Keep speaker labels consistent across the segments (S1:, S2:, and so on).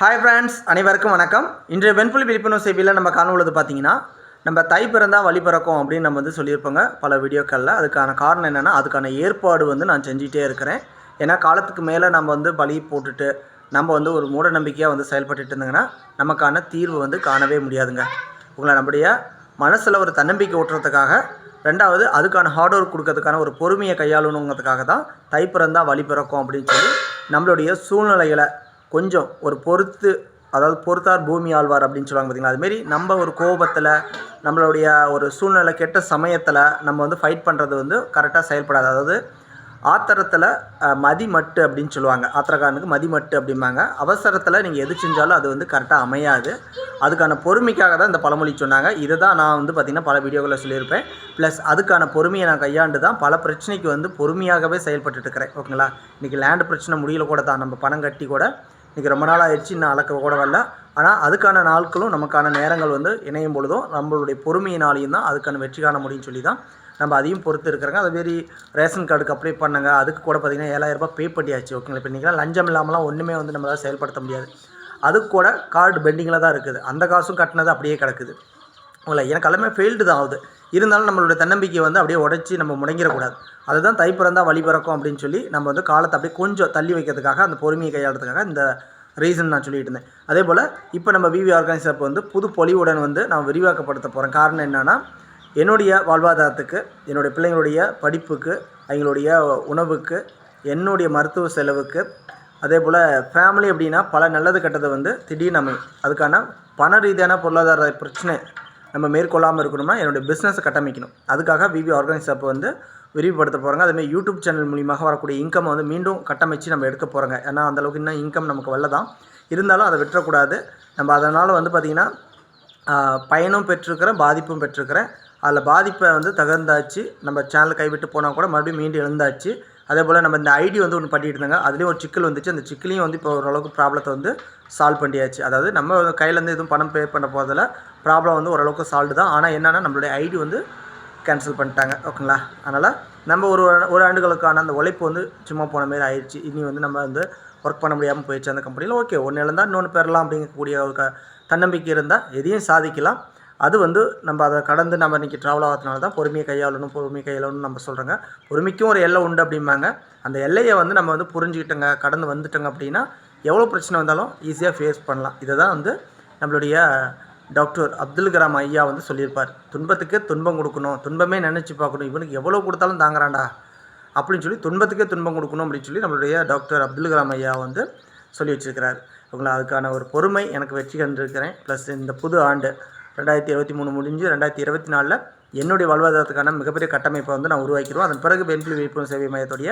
S1: Hi friends அனைவருக்கும் வணக்கம். இன்றைய வெண்புலி விழிப்புணர்வு செய்தியில் நம்ம காணொழுது பார்த்தீங்கன்னா நம்ம தை பிறந்தால் வழி பிறக்கும் அப்படின்னு நம்ம வந்து சொல்லியிருப்போங்க பல வீடியோக்களில். அதுக்கான காரணம் என்னென்னா அதுக்கான ஏற்பாடு வந்து நான் செஞ்சிகிட்டே இருக்கிறேன். ஏன்னா காலத்துக்கு மேலே நம்ம வந்து பலி போட்டுட்டு நம்ம வந்து ஒரு மூட நம்பிக்கையாக வந்து செயல்பட்டுட்டு இருந்தோங்கன்னா நமக்கான தீர்வு வந்து காணவே முடியாதுங்க. உங்களை நம்முடைய மனசில் ஒரு தன்னம்பிக்கை ஊட்டுறதுக்காக ரெண்டாவது அதுக்கான ஹார்ட் ஒர்க் கொடுக்கறதுக்கான ஒரு பொறுமையை கையாளணுங்கிறதுக்காக தான் தை பிறந்தால் வழி பிறக்கும் அப்படின்னு சொல்லி நம்மளுடைய சூழ்நிலைகளை கொஞ்சம் ஒரு பொறுத்து அதாவது பொறுத்தார் பூமி ஆழ்வார் அப்படின்னு சொல்லுவாங்க பார்த்தீங்களா? அதுமாரி நம்ம ஒரு கோபத்தில் நம்மளுடைய ஒரு சூழ்நிலை கெட்ட சமயத்தில் நம்ம வந்து ஃபைட் பண்ணுறது வந்து கரெக்டாக செயல்படாது. அதாவது ஆத்திரத்தில் மதிமட்டு அப்படின்னு சொல்லுவாங்க. ஆத்திரக்காரனுக்கு மதிமட்டு அப்படிம்பாங்க. அவசரத்தில் நீங்கள் எது செஞ்சாலும் அது வந்து கரெக்டாக அமையாது. அதுக்கான பொறுமைக்காக தான் இந்த பழமொழி சொன்னாங்க. இதை தான் நான் வந்து பார்த்திங்கன்னா பல வீடியோக்களில் சொல்லியிருப்பேன். ப்ளஸ் அதுக்கான பொறுமையை நான் கையாண்டு தான் பல பிரச்சனைக்கு வந்து பொறுமையாகவே செயல்பட்டுருக்கிறேன் ஓகேங்களா? இன்றைக்கி லேண்டு பிரச்சனை முடியல கூட தான். நம்ம பணம் கட்டி கூட இன்றைக்கி ரொம்ப நாள் ஆயிடுச்சு இன்னும் அளக்க கூட வரல ஆனால் அதுக்கான நாட்களும் நமக்கான நேரங்கள் வந்து இணையும் பொழுதும் நம்மளுடைய பொறுமையினாலையும் தான் அதுக்கான வெற்றி காண முடியும்னு சொல்லி தான் நம்ம அதையும் பொறுத்து இருக்கிறாங்க. அதுமாரி ரேஷன் கார்டுக்கு அப்ளை பண்ணாங்க. அதுக்கு கூட பார்த்திங்கன்னா ஏழாயிரரூபா பே பண்ணியாச்சு ஓகேங்களா இப்போ இன்றைக்கி லஞ்சம் இல்லாமலாம் ஒன்றுமே வந்து நம்மளால் செயல்படுத்த முடியாது. அது கூட கார்டு பெண்டிங்கில் தான் இருக்குது. அந்த காசும் கட்டினது அப்படியே கிடக்குது. இல்லை எனக்கு எல்லாமே ஃபெயில்டு தான் ஆகுது. இருந்தாலும் நம்மளுடைய தன்னம்பிக்கையை வந்து அப்படியே உடச்சி நம்ம முடங்கிடக்கூடாது. அதுதான் தை பிறந்தால் வழி பிறக்கும் அப்படின்னு சொல்லி நம்ம வந்து காலத்தை அப்படியே கொஞ்சம் தள்ளி வைக்கிறதுக்காக அந்த பொறுமையை கையாளுறதுக்காக இந்த ரீசன் நான் சொல்லிட்டு இருந்தேன். அதே போல் இப்போ நம்ம விவி ஆர்கனைஸ் ஆப் வந்து புது பொலிவுடன் வந்து நான் விரிவாக்கப்படுத்த போகிறேன் காரணம் என்னென்னா என்னுடைய வாழ்வாதாரத்துக்கு என்னுடைய பிள்ளைங்களுடைய படிப்புக்கு அவங்களுடைய உணவுக்கு என்னுடைய மருத்துவ செலவுக்கு அதே போல் ஃபேமிலி அப்படின்னா பல நல்லது கெட்டது வந்து திடீர்னு அமையும். அதுக்கான பண ரீதியான பொருளாதார பிரச்சனை நம்ம மேற்கொள்ளாமல் இருக்கணும்னா என்னுடைய பிஸ்னஸை கட்டமைக்கணும். அதுக்காக விவி ஆர்கனைஸ் ஆப் வந்து விரிவுபடுத்த போகிறாங்க அதேமாதிரி யூடியூப் சேனல் மூலியமாக வரக்கூடிய இன்கம் வந்து மீண்டும் கட்டமைச்சு நம்ம எடுக்க போகிறோங்க ஏன்னா அந்தளவுக்கு இன்னும் இன்கம் நமக்கு வரல தான். இருந்தாலும் அதை விட்டுறக்கூடாது. நம்ம அதனால் வந்து பார்த்திங்கன்னா பயனும் பெற்றிருக்கிறேன் பாதிப்பும் பெற்றிருக்கிறேன். அதில் பாதிப்பை வந்து தகுந்தாச்சு நம்ம சேனல் கைவிட்டு போனால் கூட மறுபடியும் மீண்டும் எழுந்தாச்சு. அதே போல் நம்ம இந்த ஐடி வந்து ஒன்று பண்ணிட்டு இருந்தாங்க அதுலேயும் ஒரு சிக்கல் வந்துச்சு. அந்த சிக்கலையும் வந்து இப்போ ஓரளவுக்கு ப்ராப்ளத்தை வந்து சால்வ் பண்ணியாச்சு. அதாவது நம்ம கையிலேருந்து எதுவும் பணம் பே பண்ண போதில் ப்ராப்ளம் வந்து ஓரளவுக்கு சால்வ் தான். ஆனால் என்னென்னா நம்மளுடைய ஐடி வந்து கேன்சல் பண்ணிட்டாங்க. ஓகேங்களா அதனால் நம்ம ஒரு ஒரு ஆண்டுகளுக்கான அந்த உழைப்பு வந்து சும்மா போன மாரி ஆயிடுச்சு இனி வந்து நம்ம வந்து ஒர்க் பண்ண முடியாமல் போயிடுச்சு அந்த கம்பெனியில் ஓகே ஒன்று இழந்தால் இன்னொன்று பெறலாம் அப்படிங்கக்கூடிய ஒரு க தன்னம்பிக்கை இருந்தால் எதையும் சாதிக்கலாம். அது வந்து நம்ம அதை கடந்து நம்ம இன்றைக்கி ட்ராவல் ஆகிறதுனால தான் பொறுமையை கையாளணும் பொறுமையை கையாளணும்னு நம்ம சொல்கிறோங்க பொறுமைக்கும் ஒரு எல்லை உண்டு அப்படிம்பாங்க. அந்த எல்லையை வந்து நம்ம வந்து புரிஞ்சுக்கிட்டோங்க கடந்து வந்துட்டோங்க அப்படின்னா எவ்வளோ பிரச்சனை வந்தாலும் ஈஸியாக ஃபேஸ் பண்ணலாம். இதை தான் வந்து நம்மளுடைய டாக்டர் அப்துல் கலாம் ஐயா வந்து சொல்லியிருப்பார். துன்பத்துக்கு துன்பம் கொடுக்கணும் துன்பமே நினச்சி பார்க்கணும். இவனுக்கு எவ்வளோ கொடுத்தாலும் தாங்குறான்டா அப்படின்னு சொல்லி துன்பத்துக்கே துன்பம் கொடுக்கணும் அப்படின்னு சொல்லி நம்மளுடைய டாக்டர் அப்துல் கலாம் ஐயா வந்து சொல்லி வச்சுருக்கிறார். உங்களை அதுக்கான ஒரு பொறுமை எனக்கு வெற்றி கண்டிருக்கிறேன் ப்ளஸ் இந்த புது ஆண்டு ரெண்டாயிரத்தி இருபத்தி மூணு முடிஞ்சு ரெண்டாயிரத்தி இருபத்தி நாலில் என்னுடைய வாழ்வாதாரத்துக்கான மிகப்பெரிய கட்டமைப்பை வந்து நான் உருவாக்கிடுவோம் அதன் பிறகு பெண்கள் விழிப்புணர்வு சேவை மையத்துடைய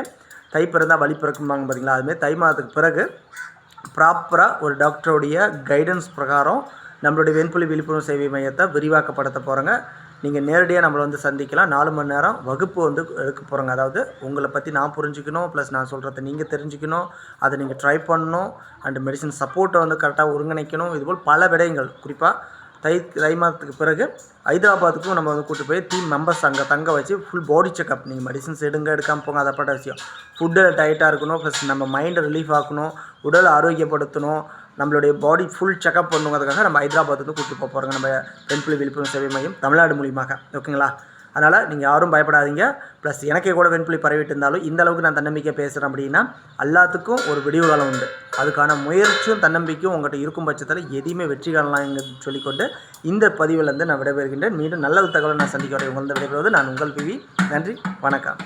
S1: தை பிறந்தால் வழி பிறக்கும்பாங்க பார்த்தீங்களா? அதுமாதிரி தை மாதத்துக்கு பிறகு ப்ராப்பராக ஒரு டாக்டருடைய கைடன்ஸ் பிரகாரம் நம்மளுடைய வெண்புலி விழிப்புணர்வு சேவை மையத்தை விரிவாக்கப்படுத்த போகிறோங்க நீங்கள் நேரடியாக நம்மளை வந்து சந்திக்கலாம். நாலு மணி நேரம் வகுப்பு வந்து எடுக்க போகிறோங்க அதாவது உங்களை பற்றி நான் புரிஞ்சுக்கணும் ப்ளஸ் நான் சொல்கிறத நீங்கள் தெரிஞ்சுக்கணும் அதை நீங்கள் ட்ரை பண்ணணும் அண்டு மெடிசன் சப்போர்ட்டை வந்து கரெக்டாக ஒருங்கிணைக்கணும். இதுபோல் பல விடயங்கள். குறிப்பாக தை தை மாதத்துக்கு பிறகு ஹைதராபாத்துக்கும் நம்ம வந்து கூட்டு போய் டீம் மெம்பர்ஸ் அங்கே தங்க வச்சு ஃபுல் பாடி செக்அப் நீங்கள் மெடிசன்ஸ் எடுங்க எடுக்காமல் போங்க அதைப்பட்ட விஷயம். ஃபுட்டு டயட்டாக இருக்கணும். ப்ளஸ் நம்ம மைண்டை ரிலீஃப் ஆக்கணும். உடல் ஆரோக்கியப்படுத்தணும். நம்மளுடைய பாடி ஃபுல் செக்அப் பண்ணுங்கிறதுக்காக நம்ம ஹைதராபாத் வந்து கூப்பிட்டு போக போகிறோங்க நம்ம பெண்புலி விழிப்புணர்வு சேவை மையம் தமிழ்நாடு மூலியமாக. ஓகேங்களா அதனால் நீங்கள் யாரும் பயப்படாதீங்க. ப்ளஸ் எனக்கே கூட வெண்புலி பரவிட்டு இருந்தாலும் இந்த அளவுக்கு நான் தன்னம்பிக்கை பேசுகிறேன் அப்படின்னா எல்லாத்துக்கும் ஒரு விடிவு காலம் உண்டு. அதுக்கான முயற்சியும் தன்னம்பிக்கையும் உங்கள்கிட்ட இருக்கும் பட்சத்தில் எதையுமே வெற்றி காணலாம்னு சொல்லிக்கொண்டு இந்த பதிவிலேருந்து நான் விடைபெறுகின்றேன். மீண்டும் நல்ல தகவலை நான் சந்திக்க உங்களை விடைபெறுவது நான் உங்கள் பிவி. நன்றி வணக்கம்.